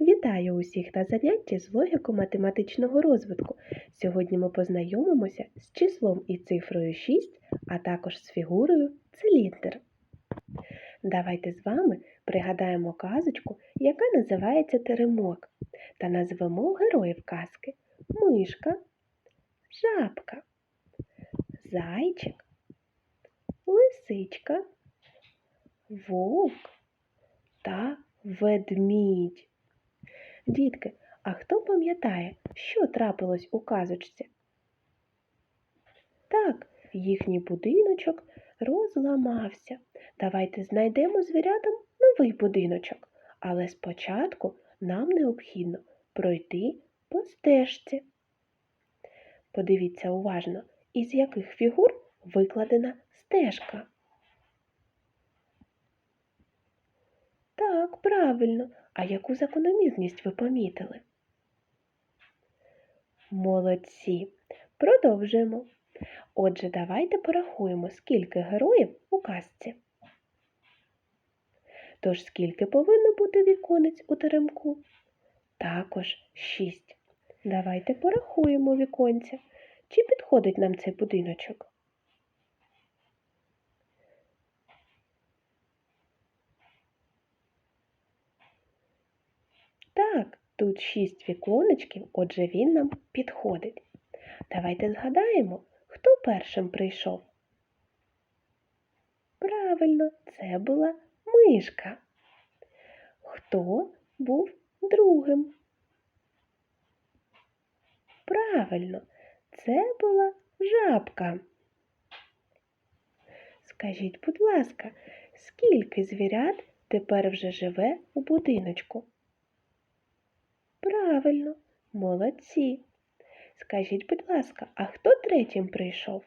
Вітаю усіх на занятті з логіко-математичного розвитку. Сьогодні ми познайомимося з числом і цифрою 6, а також з фігурою циліндр. Давайте з вами пригадаємо казочку, яка називається Теремок, та назвемо героїв казки Мишка, Жабка, Зайчик, Лисичка, Вовк та Ведмідь. Дітки, а хто пам'ятає, що трапилось у казочці? Так, їхній будиночок розламався. Давайте знайдемо звірятам новий будиночок. Але спочатку нам необхідно пройти по стежці. Подивіться уважно, із яких фігур викладена стежка. Так, правильно. А яку закономірність ви помітили? Молодці. Продовжуємо. Отже, давайте порахуємо, скільки героїв у казці. Тож скільки повинно бути віконець у теремку? Також шість. Давайте порахуємо віконця. Чи підходить нам цей будиночок? Так, тут шість віконечків, отже він нам підходить. Давайте згадаємо, хто першим прийшов. Правильно, це була мишка. Хто був другим? Правильно, це була жабка. Скажіть, будь ласка, скільки звірят тепер вже живе у будиночку? Правильно, молодці. Скажіть, будь ласка, а хто третім прийшов?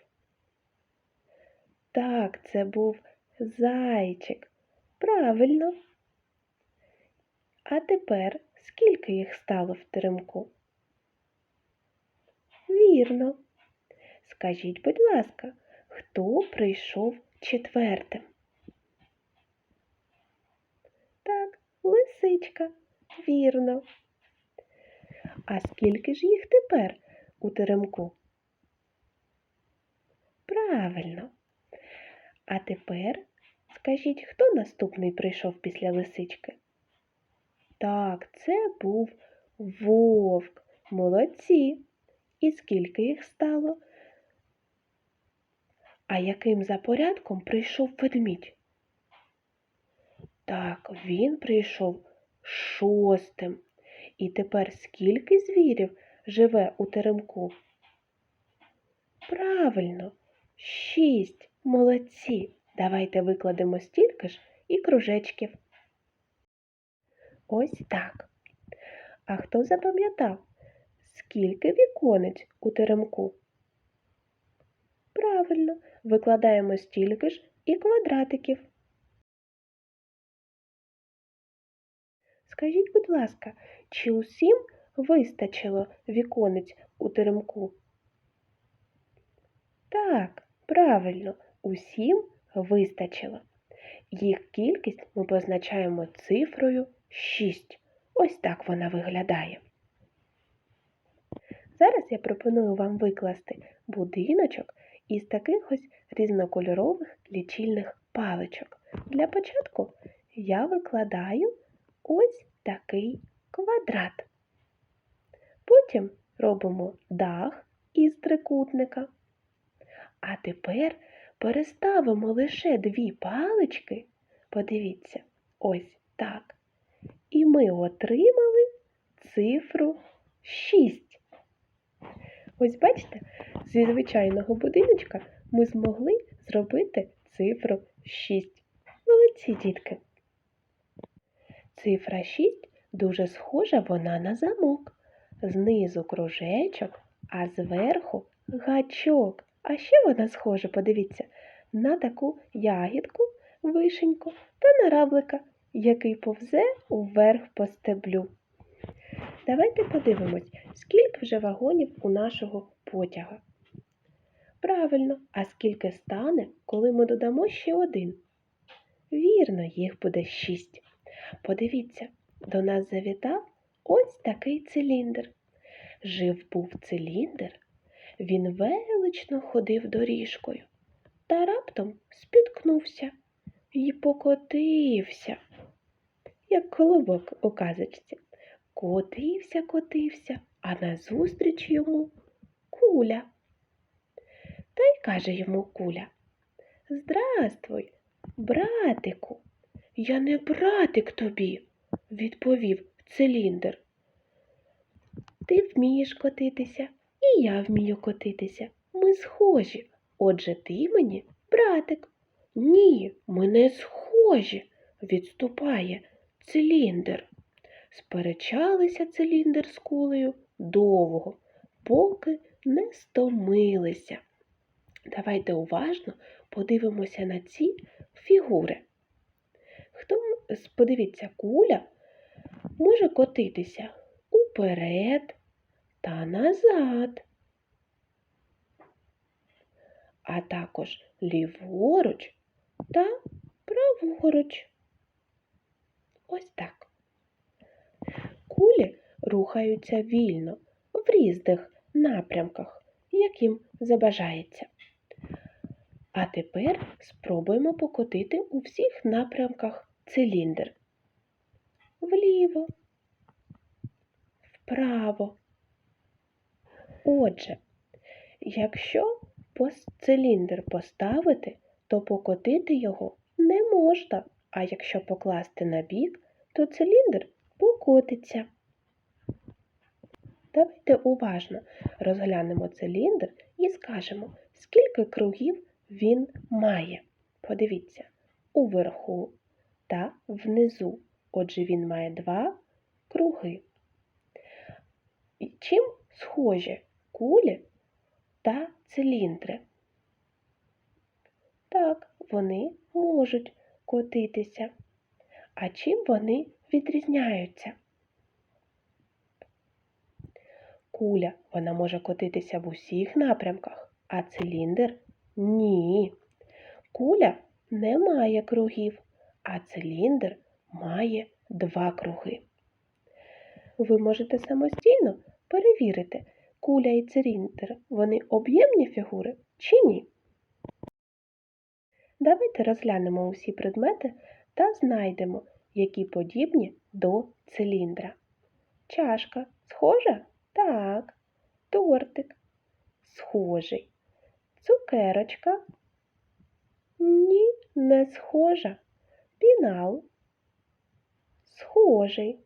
Так, це був зайчик. Правильно. А тепер скільки їх стало в теремку? Вірно. Скажіть, будь ласка, хто прийшов четвертим? Так, лисичка. Вірно. А скільки ж їх тепер у теремку? Правильно. А тепер скажіть, хто наступний прийшов після лисички? Так, це був вовк. Молодці. І скільки їх стало? А яким за порядком прийшов ведмідь? Так, він прийшов шостим. І тепер скільки звірів живе у теремку? Правильно, шість. Молодці. Давайте викладемо стільки ж і кружечків. Ось так. А хто запам'ятав, скільки віконець у теремку? Правильно, викладаємо стільки ж і квадратиків. Скажіть, будь ласка, чи усім вистачило віконець у теремку? Так, правильно, усім вистачило. Їх кількість ми позначаємо цифрою 6. Ось так вона виглядає. Зараз я пропоную вам викласти будиночок із таких ось різнокольорових лічильних паличок. Для початку я викладаю ось такий квадрат. Потім робимо дах із трикутника. А тепер переставимо лише дві палички. Подивіться, ось так. І ми отримали цифру 6. Ось бачите, зі звичайного будиночка ми змогли зробити цифру 6. Молодці, дітки! Цифра 6 дуже схожа вона на замок. Знизу кружечок, а зверху гачок. А ще вона схожа, подивіться, на таку ягідку, вишеньку та на равлика, який повзе уверх по стеблю. Давайте подивимось, скільки вже вагонів у нашого потяга. Правильно, а скільки стане, коли ми додамо ще один? Вірно, їх буде шість. Подивіться, до нас завітав ось такий циліндр. Жив був циліндр, він велично ходив доріжкою, та раптом спіткнувся і покотився, як колобок у казочці. Котився, котився, а назустріч йому куля. Та й каже йому куля Здравствуй, братику. Я не братик тобі, відповів циліндр. Ти вмієш котитися, і я вмію котитися. Ми схожі. Отже, ти мені братик. Ні, ми не схожі, відступає циліндр. Сперечалися циліндр з кулею довго, поки не стомилися. Давайте уважно подивимося на ці фігури. Подивіться, куля може котитися уперед та назад, а також ліворуч та праворуч. Ось так. Кулі рухаються вільно в різних напрямках, яким забажається. А тепер спробуємо покотити у всіх напрямках циліндр. Вліво, вправо. Отже, якщо циліндр поставити, то покотити його не можна, а якщо покласти на бік, то циліндр покотиться. Давайте уважно розглянемо циліндр і скажемо, скільки кругів він має. Подивіться, уверху та внизу. Отже, він має два круги. Чим схожі кулі та циліндри? Так, вони можуть котитися. А чим вони відрізняються? Куля вона може котитися в усіх напрямках, а циліндр ні. Куля не має кругів, а циліндр має два круги. Ви можете самостійно перевірити, куля і циліндр вони об'ємні фігури чи ні. Давайте розглянемо усі предмети та знайдемо, які подібні до циліндра. Чашка схожа? Так. Тортик схожий. Цукерочка? Ні, не схожа. Пінал схожий.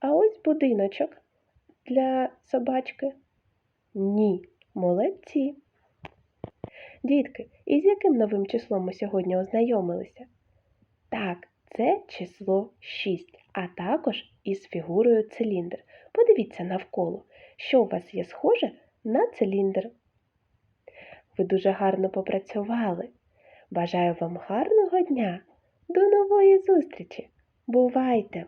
А ось будиночок для собачки? Ні, молодці. Дітки, із яким новим числом ми сьогодні ознайомилися? Так, це число 6, а також із фігурою циліндр. Подивіться навколо, що у вас є схоже на циліндр. Ви дуже гарно попрацювали. Бажаю вам гарного дня. До нової зустрічі. Бувайте!